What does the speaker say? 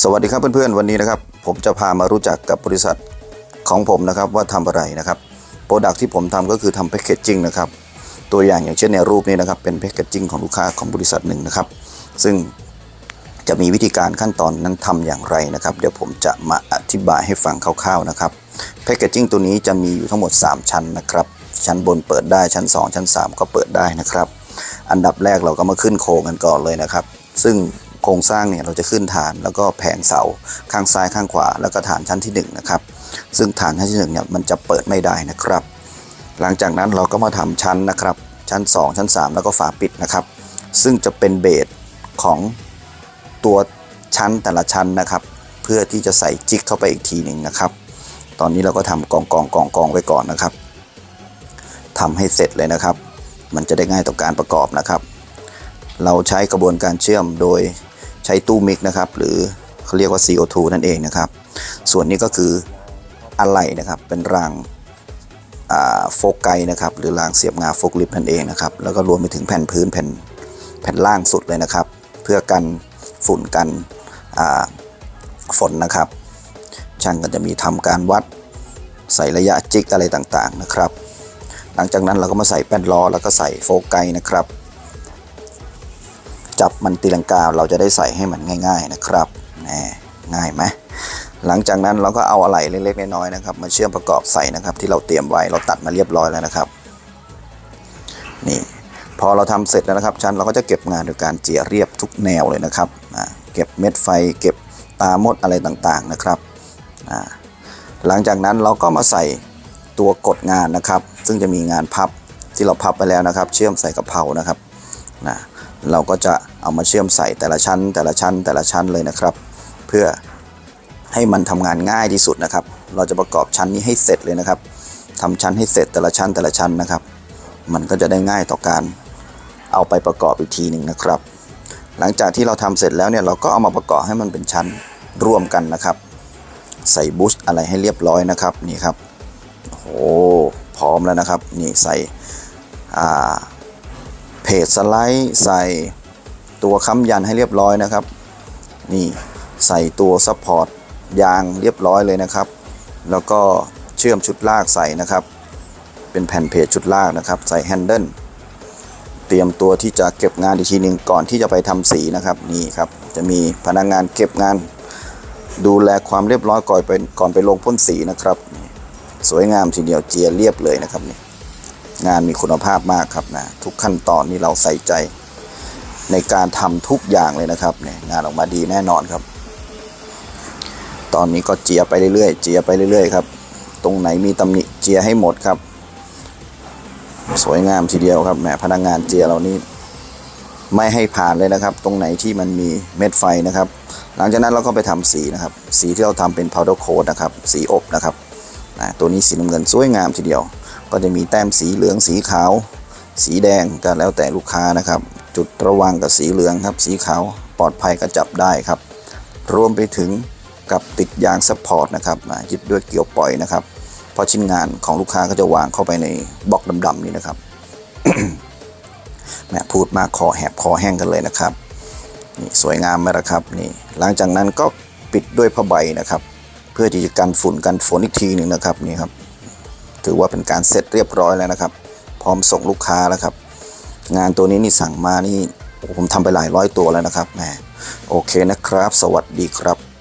สวัสดีครับเพื่อนๆวันนี้นะครับ ผมจะพามารู้จักกับบริษัทของผมนะครับว่าทำอะไรนะครับโปรดักที่ผมทำก็คือทำแพคเกจจิ้งนะครับตัวอย่างอย่างเช่นในรูปนี้นะครับเป็นแพคเกจจิ้งของลูกค้าของบริษัทหนึ่งนะครับ ซึ่งจะมีวิธีการขั้นตอนนั้นทำอย่างไรนะครับ เดี๋ยวผมจะมาอธิบายให้ฟังคร่าวๆนะครับแพคเกจจิ้งตัวนี้จะมีอยู่ทั้งหมด 3 ชั้นนะครับ ชั้นบนเปิดได้ชั้น 2 ชั้น 3 ก็เปิดได้นะครับ อันดับแรกเราก็มาขึ้นโครงกันก่อนเลยนะครับ ซึ่ง โครงสร้างเนี่ยเราจะขึ้นฐานแล้วก็แผงเสาข้างซ้ายข้างขวา แล้วก็ฐานชั้นที่1นะครับซึ่งฐานชั้นที่1เนี่ยมันจะเปิดไม่ได้นะครับ หลังจากนั้นเราก็มาทำชั้นนะครับ ชั้น 2 ชั้น 3 แล้วก็ฝาปิดนะครับ ซึ่งจะเป็นเบสของตัวชั้นแต่ละชั้นนะครับ เพื่อที่จะใส่จิ๊กเข้าไปอีกทีหนึ่งนะครับ ตอนนี้เราก็ทำกองกองกองกองไว้ก่อนนะครับทำให้เสร็จเลยนะครับ มันจะได้ง่ายต่อการประกอบนะครับ เราใช้กระบวนการเชื่อมโดย ใช้ตู้มิกนะครับ หรือเขาเรียกว่า CO2 นั่นเองนะครับ ส่วนนี้ก็คืออะไหล่นะครับ เป็นรางโฟกไกนะครับ หรือรางเสียบงาโฟกลิฟต์นั่นเองนะครับ แล้วก็รวมไปถึงแผ่นพื้นแผ่นแผ่นล่างสุดเลยนะครับ เพื่อกันฝุ่นกันฝนนะครับ ช่างก็จะมีทำการวัดใส่ระยะจิกอะไรต่างๆนะครับ หลังจากนั้นเราก็มาใส่แป้นล้อแล้วก็ใส่โฟกไกนะครับ จับมันตีลังกาเราจะได้ใส่ให้มันง่าย ๆนะครับแหมง่ายไหมหลังจากนั้นเราก็เอาอะไหล่เล็กๆน้อยๆนะครับมาเชื่อมประกอบใส่นะครับ ที่เราเตรียมไว้เราตัดมาเรียบร้อยแล้วนะครับ นี่พอเราทำเสร็จแล้วนะครับชั้นเราก็จะเก็บงานโดยการเจียเรียบทุกแนวเลยนะครับเก็บเม็ดไฟ เก็บตามดอะไรต่างๆนะครับ หลังจากนั้นเราก็มาใส่ตัวกดงานนะครับ ซึ่งจะมีงานพับที่เราพับไปแล้วนะครับ เชื่อมใส่กระเพรานะครับนะ เราก็จะเอามาเชื่อมใส่แต่ละชั้น แต่ละชั้น แต่ละชั้นเลยนะครับ เพื่อให้มันทำงานง่ายที่สุดนะครับ เราจะประกอบชั้นนี้ให้เสร็จเลยนะครับทำชั้นให้เสร็จแต่ละชั้นแต่ละชั้นนะครับ มันก็จะได้ง่ายต่อการเอาไปประกอบอีกทีหนึ่งนะครับ หลังจากที่เราทำเสร็จแล้วเนี่ยเราก็เอามาประกอบให้มันเป็นชั้นร่วมกันนะครับ ใส่บูชอะไรให้เรียบร้อยนะครับนี่ครับโอ้พร้อมแล้วนะครับ นี่ใส่อ่า จสไลด์ใส่ตัวค้ำยันให้เรียบร้อยนะครับ นี่ใส่ตัวซัพพอร์ตยางเรียบร้อยเลยนะครับ แล้วก็เชื่อมชุดลากใส่นะครับ เป็นแผ่นเพจชุดลากนะครับ ใส่แฮนเดิลเตรียมตัวที่จะเก็บงานอีกทีหนึ่งก่อนที่จะไปทำสีนะครับนี่ครับจะมีพนักงานเก็บงาน ดูแลความเรียบร้อยก่อนไปก่อนไปลงพ่นสีนะครับนี่สวยงามทีเดียวเจียเรียบเลยนะครับนี่ งานมีคุณภาพมากครับนะทุกขั้นตอนนี่เราใส่ใจในการทำทุกอย่างเลยนะครับเนี่ยงานออกมาดีแน่นอนครับ ตอนนี้ก็เจียไปเรื่อยๆเจียไปเรื่อยๆครับ ตรงไหนมีตำหนิเจียให้หมดครับ สวยงามทีเดียวครับแหมพนักงานเจียเรานี่ไม่ให้ผ่านเลยนะครับ ตรงไหนที่มันมีเม็ดไฟนะครับ หลังจากนั้นเราก็ไปทำสีนะครับ สีที่เราทำเป็น powder coat นะครับ สีอบนะครับตัวนี้สีน้ำเงินสวยงามทีเดียว ก็จะมีแต้มสีเหลืองสีขาว สีแดงก็แล้วแต่ลูกค้านะครับ จุดระวังกับสีเหลืองครับ สีขาวปลอดภัยก็จับได้ครับ รวมไปถึงกับติดยางซัพพอร์ตนะครับยึดด้วยเกี่ยวปล่อยนะครับเพราะชิ้นงานของลูกค้าก็จะวางเข้าไปในบล็อกดำๆนี่นะครับแหมพูดมากคอแหบคอแห้งกันเลยนะครับนี่สวยงามไหมล่ะครับนี่หลังจากนั้นก็ปิดด้วยผ้าใบนะครับ เพื่อที่จะกันฝุ่นกันฝนอีกทีหนึ่งนะครับนี่ครับ ถือว่าเป็นการเสร็จเรียบร้อยแล้วนะครับ พร้อมส่งลูกค้าแล้วครับ งานตัวนี้นี่สั่งมานี่ผมทำไปหลายร้อยตัวแล้วนะครับแหมโอเคนะครับ สวัสดีครับ